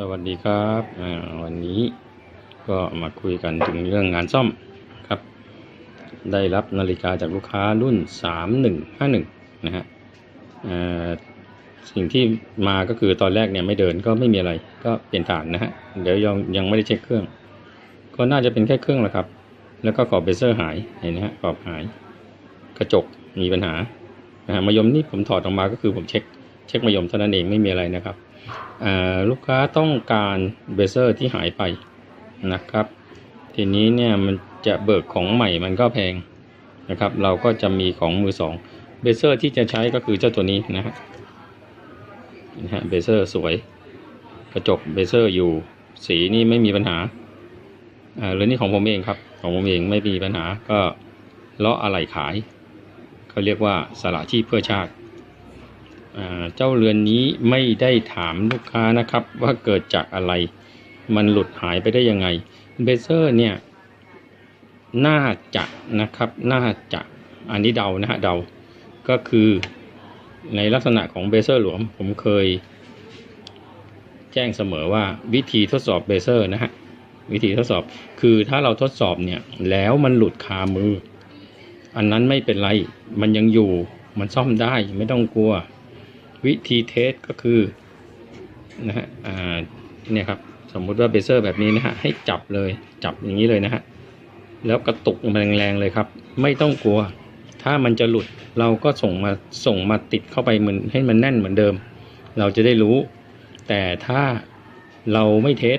สวัสดีครับวันนี้ก็มาคุยกันถึงเรื่องงานซ่อมครับ ได้รับนาฬิกาจากลูกค้ารุ่น 3151 นะฮะสิ่งที่มาก็คือตอนแรกเนี่ยไม่เดินก็ไม่มีอะไรก็เปลี่ยนฐานนะฮะเดี๋ยวยังยังไม่ได้เช็คเครื่อง ก็น่าจะเป็นแค่เครื่องแหละครับ แล้วก็ขอบเบเซอร์หายเห็นนะฮะขอบหาย กระจกมีปัญหานะฮะมายมนี่ผมถอดออกมาก็คือผมเช็คเช็คมายมเท่านั้นเองไม่มีอะไรนะครับ ลูกค้าต้องการเบเซอร์ที่หายไปนะครับ ทีนี้เนี่ยมันจะเบิกของใหม่มันก็แพงนะครับ เราก็จะมีของมือสองเบเซอร์ที่จะใช้ก็คือเจ้าตัวนี้นะฮะนะฮะเบเซอร์สวย กระจกเบเซอร์อยู่สีนี่ไม่มีปัญหาอ่าเรื่องนี้ของผมเองครับ ของผมเองไม่มีปัญหาก็เลาะอะไหล่ขายเขาเรียกว่าสละชีพเพื่อชาติ เจ้าเรือนนี้ไม่ได้ถามลูกค้านะครับ ว่าเกิดจากอะไร มันหลุดหายไปได้ยังไงเบเซอร์เนี่ย น่าจะนะครับ น่าจะอันนี้เดานะฮะเดา ก็คือในลักษณะของเบเซอร์หลวม ผมเคย แจ้งเสมอว่าวิธีทดสอบเบเซอร์นะฮะวิธีทดสอบคือถ้าเราทดสอบเนี่ยแล้วมันหลุดคามือ อันนั้นไม่เป็นไร มันยังอยู่มันซ่อมได้ไม่ต้องกลัว วิธีเทสก็คือนะฮะอ่าเนี่ยครับสมมุติว่าเบเซอร์แบบนี้นะฮะให้จับเลยจับอย่างนี้เลยนะฮะแล้วกระตุกมันแรงๆเลยครับ ไม่ต้องกลัว ถ้ามันจะหลุดเราก็ส่งมาส่งมาติดเข้าไปเหมือนให้มันแน่นเหมือนเดิม เราจะได้รู้ แต่ถ้าเราไม่เทส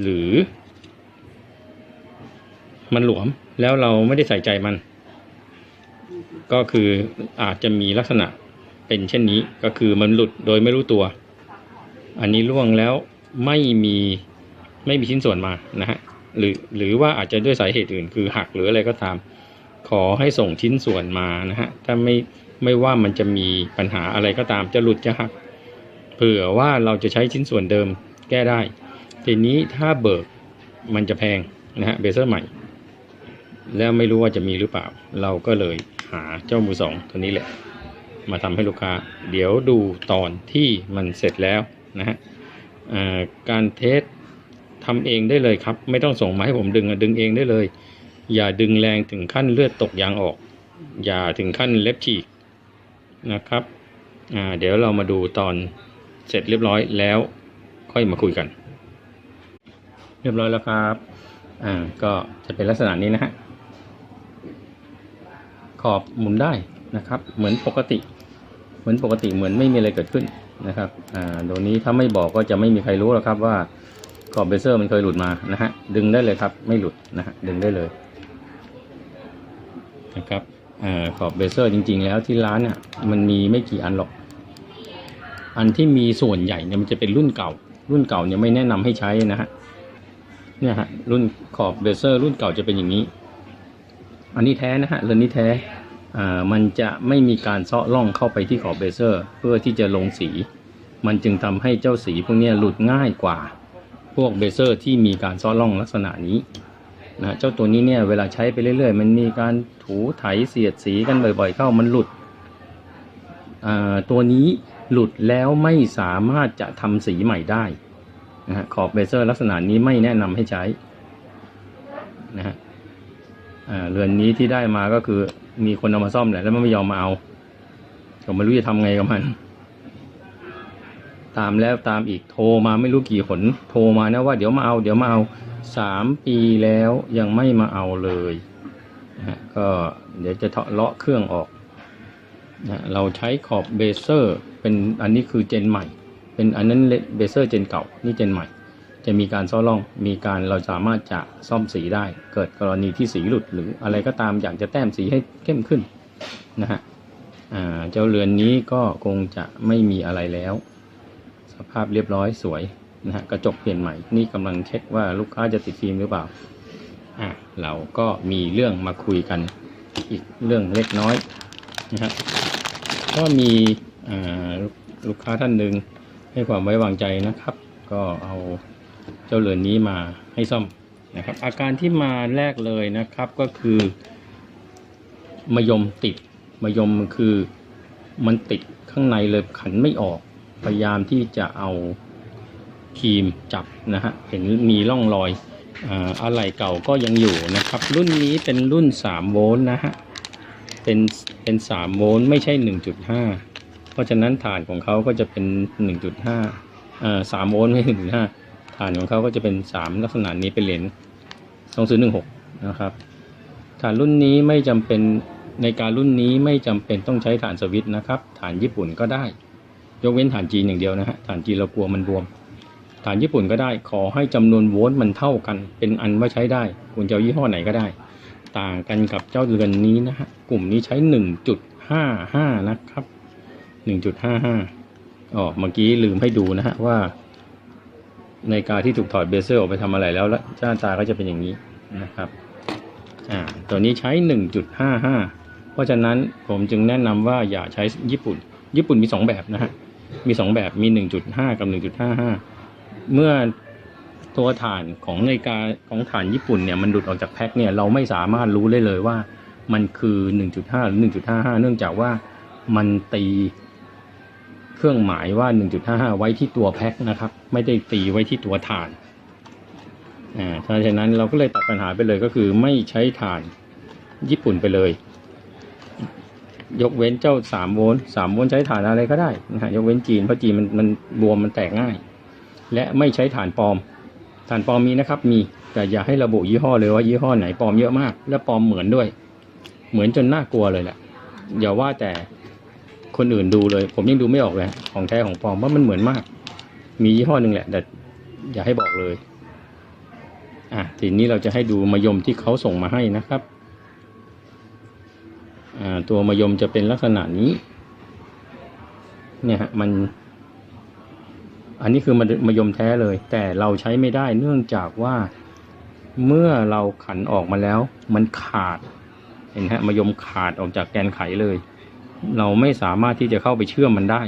หรือ มันหลวมแล้วเราไม่ได้ใส่ใจมัน ก็คืออาจจะมีลักษณะ เป็นเช่นนี้ก็คือมันหลุดโดยไม่รู้ตัว อันนี้ล่วงแล้วไม่มีไม่มีชิ้นส่วนมานะฮะหรือหรือว่าอาจจะด้วยสาเหตุอื่น คือหักหรืออะไรก็ตาม ขอให้ส่งชิ้นส่วนมานะฮะถ้าไม่ไม่ว่ามันจะมีปัญหาอะไรก็ตามจะหลุดจะหัก เผื่อว่าเราจะใช้ชิ้นส่วนเดิมแก้ได้ ทีนี้ถ้าเบิกมันจะแพงนะฮะเบเซอร์ใหม่ แล้วไม่รู้ว่าจะมีหรือเปล่า เราก็เลยหาเจ้ามือสองตัวนี้แหละ มาทำให้ลูกค้า เดี๋ยวดูตอนที่มันเสร็จแล้วนะฮะการเทสทำเองได้เลยครับ ไม่ต้องส่งมาให้ผมดึงดึงเองได้เลย อย่าดึงแรงถึงขั้นเลือดตกยางออก อย่าถึงขั้นเล็บฉีกนะครับเดี๋ยวเรามาดูตอนเสร็จเรียบร้อยแล้วค่อยมาคุยกัน เรียบร้อยแล้วครับอ่าก็จะเป็นลักษณะนี้นะฮะขอบหมุนได้นะครับ เหมือนปกติ เหมือนปกติเหมือนไม่มีอะไรเกิดขึ้นนะครับอ่าตัวนี้ถ้าไม่บอกก็จะไม่มีใครรู้หรอกครับว่าขอบเบเซอร์มันเคยหลุดมานะฮะดึงได้เลยครับไม่หลุดนะฮะดึงได้เลยนะครับอ่าขอบเบเซอร์จริง ๆ แล้วที่ร้านอะมันมีไม่กี่อันหรอก อันที่มีส่วนใหญ่เนี่ยมันจะเป็นรุ่นเก่า รุ่นเก่าเนี่ยไม่แนะนำให้ใช้นะฮะเนี่ยฮะรุ่นขอบเบเซอร์ รุ่นเก่าจะเป็นอย่างนี้ อันนี้แท้นะฮะเรือนนี้แท้ มันจะไม่มีการเซาะร่องเข้าไปที่ขอบเบเซอร์ เพื่อที่จะลงสี มันจึงทำให้เจ้าสีพวกนี้หลุดง่ายกว่า พวกเบเซอร์ที่มีการเซาะร่องลักษณะนี้นะเจ้าตัวนี้เนี่ยเวลาใช้ไปเรื่อยๆ มันมีการถูไถเสียดสีกันบ่อยๆเข้ามันหลุดตัวนี้หลุดแล้วไม่สามารถจะทำสีใหม่ได้นะฮะขอบเบเซอร์ลักษณะนี้ไม่แนะนำให้ใช้นะฮะเรือนนี้ที่ได้มาก็คือ มีคนเอามาซ่อมแหละแล้วมันไม่ยอมมาเอาผมไม่รู้จะทำไงกับมัน ตามแล้วตามอีกโทรมาไม่รู้กี่หนโทรมานะว่าเดี๋ยวมาเอา เดี๋ยวมาเอาสามปีแล้วยังไม่มาเอาเลยนะก็เดี๋ยวจะเลาะเครื่องออกนะเราใช้ขอบเบเซอร์เป็นอันนี้คือเจนใหม่ เป็นอันนั้นเบเซอร์เจนเก่า นี่เจนใหม่ จะมีการซ่อร่อง มีการเราสามารถจะซ่อมสีได้ เกิดกรณีที่สีหลุดหรืออะไรก็ตามอยากจะแต้มสีให้เข้มขึ้นนะฮะเจ้าเรือนนี้ก็คงจะไม่มีอะไรแล้ว สภาพเรียบร้อยสวยนะฮะกระจกเปลี่ยนใหม่นี่กำลังเช็คว่าลูกค้าจะติดฟิล์มหรือเปล่าอ่าเราก็มีเรื่องมาคุยกันอีกเรื่องเล็กน้อยนะฮะก็มีลูกลูกค้าท่านหนึ่งให้ความไว้วางใจนะครับ ก็เอา เจ้าเรือนนี้มาให้ซ่อมนะครับ อาการที่มาแรกเลยนะครับก็คือมายมติดมายมคือมันติดข้างในเลยขันไม่ออก พยายามที่จะเอาครีมจับนะฮะเห็นมีร่องรอยอะไหล่เก่าก็ยังอยู่นะครับ รุ่นนี้เป็นรุ่น 3 โวลต์นะฮะเป็นเป็น 3 โวลต์ไม่ใช่ 1.5 เพราะฉะนั้นฐานของเขาก็จะเป็น 1.5อ่า3โวลต์ไม่1.5 ฐานของเขาก็จะเป็น 3 ลักษณะนี้เป็นเหรียญ2016 นะครับฐานรุ่นนี้ไม่จำเป็นในการรุ่นนี้ไม่จำเป็นต้องใช้ฐานสวิตนะครับฐานญี่ปุ่นก็ได้ ยกเว้นฐานจีนอย่างเดียวนะฮะฐานจีนเรากลัวมันบวม ฐานญี่ปุ่นก็ได้ขอให้จำนวนโวลต์มันเท่ากัน เป็นอันว่าใช้ได้คุณจะยี่ห้อไหนก็ได้ ต่างกันกับเจ้าเรือนนี้นะฮะกลุ่มนี้ใช้ 1.55 นะครับ 1.55อ๋อเมื่อกี้ลืมให้ดูนะฮะว่า ในการที่ถูกถอดเบเซลออกไปทำอะไรแล้วแล้วหน้าตาก็จะเป็นอย่างนี้นะครับอ่าตัวนี้ใช้ 1.55 เพราะฉะนั้นผมจึงแนะนำว่าอย่าใช้ญี่ปุ่น ญี่ปุ่นมี 2 แบบนะฮะมี 2 แบบมี 1.5 กับ 1.55 เมื่อตัวฐานของนาฬิกาของฐานญี่ปุ่นเนี่ยมันหลุดออกจากแพ็คเนี่ยเราไม่สามารถรู้ได้เลยว่ามันคือ 1.5 หรือ 1.55 เนื่องจากว่ามันตี เครื่องหมายว่า 1.55 ไว้ที่ตัวแพ็คนะครับ ไม่ได้ตีไว้ที่ตัวฐานอ่าเพราะฉะนั้นเราก็เลยตัดปัญหาไปเลยก็คือไม่ใช้ฐานญี่ปุ่นไปเลย ยกเว้นเจ้าสามโวลต์สามโวลต์ใช้ฐานอะไรก็ได้นะฮะยกเว้นจีนเพราะจีนมันมันบวมมันแตกง่าย และไม่ใช้ฐานปลอมฐานปลอมมีนะครับมีแต่อย่าให้ระบุยี่ห้อเลยว่ายี่ห้อไหนปลอมเยอะมาก และปลอมเหมือนด้วย เหมือนจนน่ากลัวเลยแหละอย่าว่าแต่ คนอื่นดูเลย ผมยังดูไม่ออกเลยของแท้ของปลอมว่ามันเหมือนมาก มียี่ห้อหนึ่งแหละแต่อย่าให้บอกเลยอะทีนี้เราจะให้ดูมายมที่เขาส่งมาให้นะครับอ่าตัวมายมจะเป็นลักษณะนี้ เนี่ยฮะมัน อันนี้คือมามายมแท้เลย แต่เราใช้ไม่ได้เนื่องจากว่าเมื่อเราขันออกมาแล้ว มันขาดเห็นฮะมายมขาดออกจากแกนไขเลย เราไม่สามารถที่จะเข้าไปเชื่อมมันได้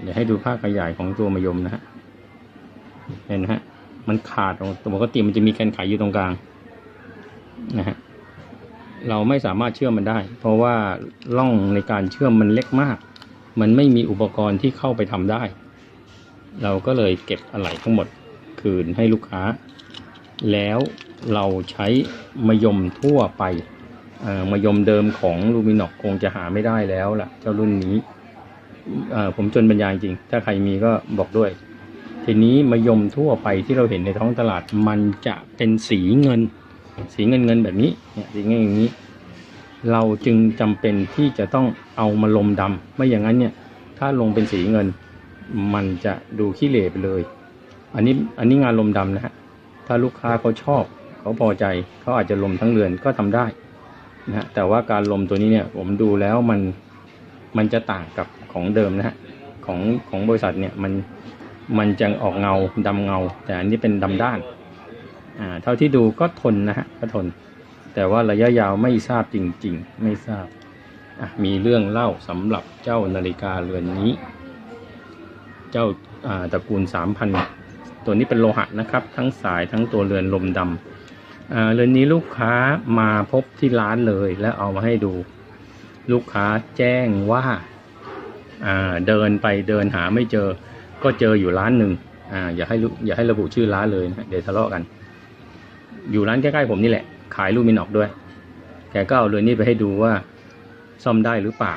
เดี๋ยวให้ดูภาพขยายของตัวมายมนะฮะ เห็นฮะ มันขาดออกปกติมันจะมีแกนไขอยู่ตรงกลางนะฮะ เราไม่สามารถเชื่อมมันได้ เพราะว่าร่องในการเชื่อมมันเล็กมาก มันไม่มีอุปกรณ์ที่เข้าไปทำได้ เราก็เลยเก็บอะไหล่ทั้งหมดคืนให้ลูกค้า แล้วเราใช้มะยมทั่วไป มะยมเดิมของลูมินอกคงจะหาไม่ได้แล้วล่ะ เจ้ารุ่นนี้ผมจนบรรยายจริง ถ้าใครมีก็บอกด้วย ทีนี้มะยมทั่วไปที่เราเห็นในท้องตลาดมันจะเป็นสีเงิน สีเงินเงินแบบนี้เนี่ยสีเงินอย่างนี้ เราจึงจำเป็นที่จะต้องเอามาลมดำไม่อย่างนั้นเนี่ย ถ้าลงเป็นสีเงิน มันจะดูขี้เหร่ไปเลย อันนี้อันนี้งานลมดำนะฮะถ้าลูกค้าเขาชอบเขาพอใจเขาอาจจะลมทั้งเรือนก็ทำได้ นะฮะแต่ว่าการลมตัวนี้เนี่ยผมดูแล้วมันมันจะต่างกับของเดิมนะฮะของของบริษัทเนี่ยมันมันจะออกเงาดำเงา แต่อันนี้เป็นดำด้านอ่าเท่าที่ดูก็ทนนะฮะก็ทน แต่ว่าระยะยาวไม่ทราบจริง ๆ ไม่ทราบอะมีเรื่องเล่าสำหรับเจ้านาฬิกาเรือนนี้ เจ้าอ่าตระกูล3,000ตัวนี้เป็นโลหะนะครับ ทั้งสายทั้งตัวเรือนลมดำอ่า เรือนนี้ลูกค้ามาพบที่ร้านเลยแล้วเอามาให้ดู ลูกค้าแจ้งว่าาเดินไปเดินหาไม่เจอ ก็เจออยู่ร้านหนึ่งอ่าอย่าให้อย่าให้ระบุชื่อร้านเลยนะเดี๋ยวทะเลาะกัน อยู่ร้านใกล้ๆผมนี่แหละ ขายลูมินอกด้วย แกก็เอาเรือนนี้ไปให้ดูว่า ซ่อมได้หรือเปล่า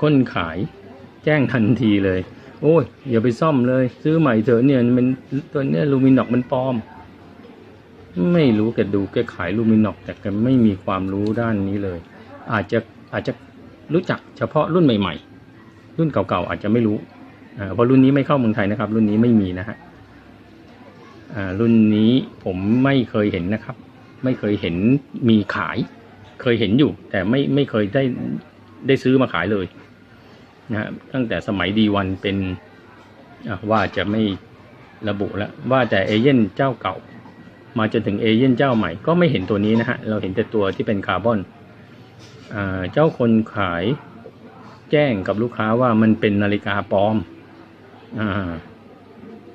คนขายแจ้งทันทีเลย โอ้ยอย่าไปซ่อมเลย ซื้อใหม่เถอะเนี่ยมันตัวเนี้ยลูมินอกมันปลอม ไม่รู้แกดูแกขายลูมินอกแต่แกไม่มีความรู้ด้านนี้เลย อาจจะอาจจะรู้จักเฉพาะรุ่นใหม่ ๆ รุ่นเก่าๆอาจจะไม่รู้เพราะรุ่นนี้ไม่เข้าเมืองไทยนะครับ รุ่นนี้ไม่มีนะฮะรุ่นนี้ผมไม่เคยเห็นนะครับ ไม่เคยเห็นมีขาย เคยเห็นอยู่ แต่ไม่ไม่เคยได้ได้ซื้อมาขายเลยนะฮะตั้งแต่สมัยดีวันเป็นว่าจะไม่ระบุแล้วว่าแต่เอเย่นเจ้าเก่า มาจนถึงเอเย่นเจ้าใหม่ก็ไม่เห็นตัวนี้นะฮะ เราเห็นแต่ตัวที่เป็นคาร์บอนเจ้าคนขายแจ้งกับลูกค้าว่ามันเป็นนาฬิกาปลอมอ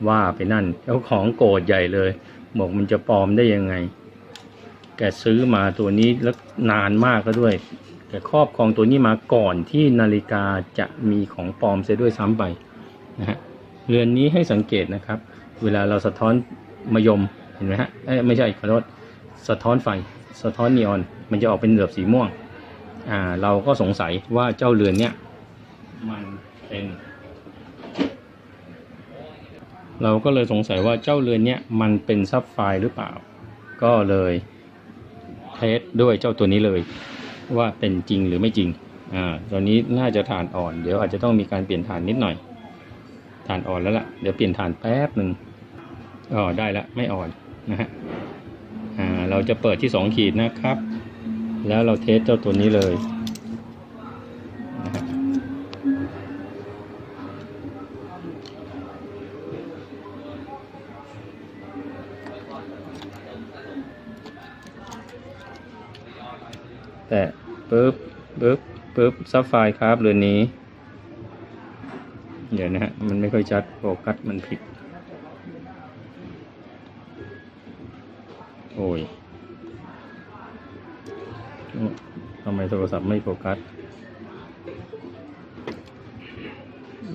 ว่าไปนั่นเจ้าของโกรธใหญ่เลยบอกมันจะปลอมได้ยังไง แกซื้อมาตัวนี้แล้วนานมากก็ด้วย แกครอบครองตัวนี้มาก่อนที่นาฬิกาจะมีของปลอมเสียด้วยซ้ำไปนะฮะเรือนนี้ให้สังเกตนะครับ เวลาเราสะท้อนมยม เห็นไหมฮะเอ้ไม่ใช่ขอโทษสะท้อนไฟ สะท้อนนีออน มันจะออกเป็นเหลือบสีม่วง อ่า เราก็สงสัยว่าเจ้าเรือนเนี่ยมันเป็น เราก็เลยสงสัยว่าเจ้าเรือนเนี่ยมันเป็นซับไฟหรือเปล่า ก็เลยเทสด้วยเจ้าตัวนี้เลย ว่าเป็นจริงหรือไม่จริง อ่า ตอนนี้น่าจะฐานอ่อน เดี๋ยวอาจจะต้องมีการเปลี่ยนฐานนิดหน่อยฐานอ่อนแล้วล่ะ เดี๋ยวเปลี่ยนฐานแป๊บหนึ่งอ๋อได้ละไม่อ่อน นะฮะเราจะเปิดที่สองขีดนะครับ แล้วเราเทสเจ้าตัวนี้เลยแต่ปึ๊บปึ๊บปึ๊บซับไฟล์ครับเรือนนี้ เดี๋ยวนะฮะ มันไม่ค่อยชัดโฟกัสมันผิด โอ้ยทำไมโทรศัพท์ไม่โฟกัส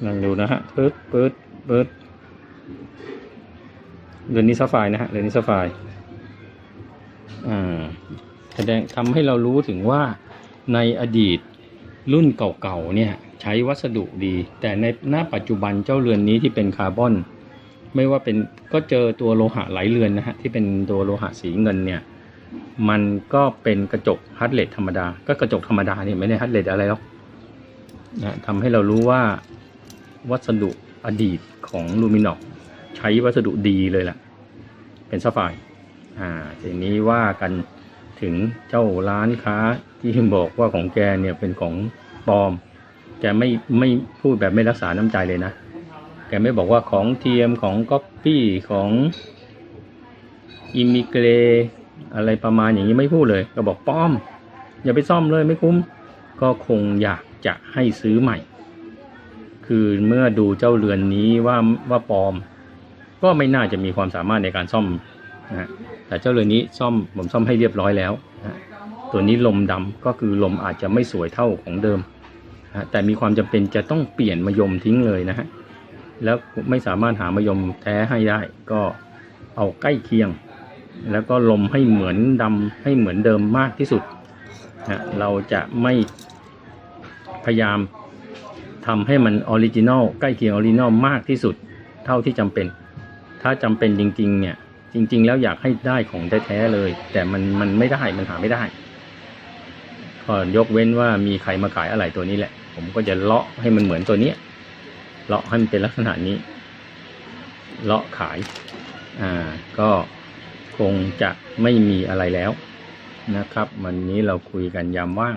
นั่งดูนะฮะปึ๊ดปึ๊ดปึ๊ดเรือนนี้ซัฟไฟนะฮะเรือนนี้ซัฟไฟอ่าแสดงทำให้เรารู้ถึงว่าในอดีตรุ่นเก่าๆเนี่ยใช้วัสดุดี แต่ในหน้าปัจจุบันเจ้าเรือนนี้ที่เป็นคาร์บอน ไม่ว่าเป็นก็เจอตัวโลหะไหลเรือนนะฮะที่เป็นตัวโลหะสีเงินเนี่ยมันก็เป็นกระจกฮัตเลตธรรมดา ก็กระจกธรรมดาเนี่ยไม่ได้ฮัตเลตอะไรหรอกนะทำให้เรารู้ว่าวัสดุอดีตของลูมินอกใช้วัสดุดีเลยล่ะ เป็นซัฟไฟอ่าทีนี้ว่ากันถึงเจ้าร้านค้าที่บอกว่าของแกเนี่ยเป็นของปลอมแกไม่ไม่พูดแบบไม่รักษาน้ำใจเลยนะ แกไม่บอกว่าของเทียมของก๊อปปี้ของอิมิเกรอะไรประมาณอย่างนี้ไม่พูดเลย ก็บอกป้อม อย่าไปซ่อมเลยไม่คุ้ม ก็คงอยากจะให้ซื้อใหม่ คือเมื่อดูเจ้าเรือนนี้ว่าว่าปลอม ก็ไม่น่าจะมีความสามารถในการซ่อมนะฮะแต่เจ้าเรือนนี้ซ่อมผมซ่อมให้เรียบร้อยแล้วนะตัวนี้ลมดำก็คือลมอาจจะไม่สวยเท่าของเดิมนะแต่มีความจำเป็นจะต้องเปลี่ยนมายมทิ้งเลยนะฮะ แล้วไม่สามารถหามายมแท้ให้ได้ ก็เอาใกล้เคียง แล้วก็ลมให้เหมือนดำให้เหมือนเดิมมากที่สุดนะเราจะไม่พยายามทำให้มันออริจินอลใกล้เคียงออริจินอลมากที่สุดเท่าที่จำเป็น ถ้าจำเป็นจริงๆเนี่ยจริง ๆ แล้วอยากให้ได้ของแท้ๆเลย แต่มันมันไม่ได้มันหาไม่ได้ก็ยกเว้นว่ามีใครมาขายอะไรตัวนี้แหละ ผมก็จะเลาะให้มันเหมือนตัวเนี้ย เลาะให้มันเป็นลักษณะนี้ เลาะขาย อ่า ก็คงจะไม่มีอะไรแล้วนะครับ วันนี้เราคุยกันยามว่าง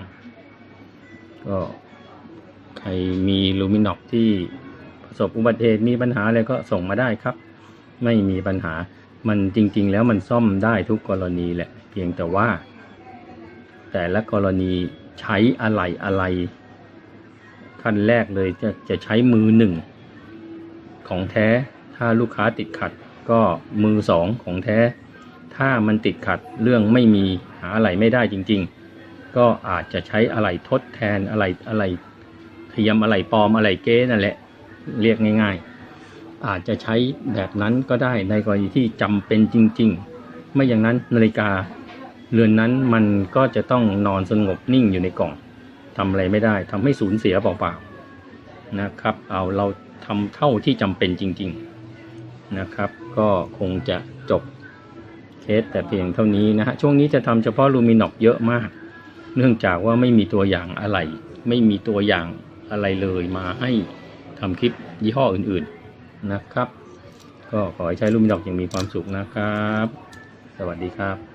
ก็ใครมีลูมินอกที่ประสบอุบัติเหตุมีปัญหาอะไรก็ส่งมาได้ครับ ไม่มีปัญหามันจริง ๆ แล้วมันซ่อมได้ทุกกรณีแหละ เพียงแต่ว่า แต่ละกรณีใช้อะไรอะไร ขั้นแรกเลยจะจะใช้มือหนึ่งของแท้ ถ้าลูกค้าติดขัด ก็มือสองของแท้ ถ้ามันติดขัดเรื่องไม่มีหาอะไรไม่ได้จริง ๆ ก็อาจจะใช้อะไรทดแทนอะไรอะไรเทียมอะไรปลอมอะไรเก๊นั่นแหละเรียกง่าย ๆ อาจจะใช้แบบนั้นก็ได้ในกรณีที่จำเป็นจริง ๆ ไม่อย่างนั้นนาฬิกาเรือนนั้นมันก็จะต้องนอนสงบนิ่งอยู่ในกล่อง ทำอะไรไม่ได้ทำให้สูญเสียเปล่าๆนะครับ เอาเราทำเท่าที่จำเป็นจริง ๆนะครับ ก็คงจะจบเคสแต่เพียงเท่านี้นะฮะช่วงนี้จะทำเฉพาะลูมินอกเยอะมาก เนื่องจากว่าไม่มีตัวอย่างอะไร ไม่มีตัวอย่างอะไรเลยมาให้ทำคลิปยี่ห้ออื่นๆนะครับ ก็ขอให้ใช้ลูมินอกอย่างมีความสุขนะครับ สวัสดีครับ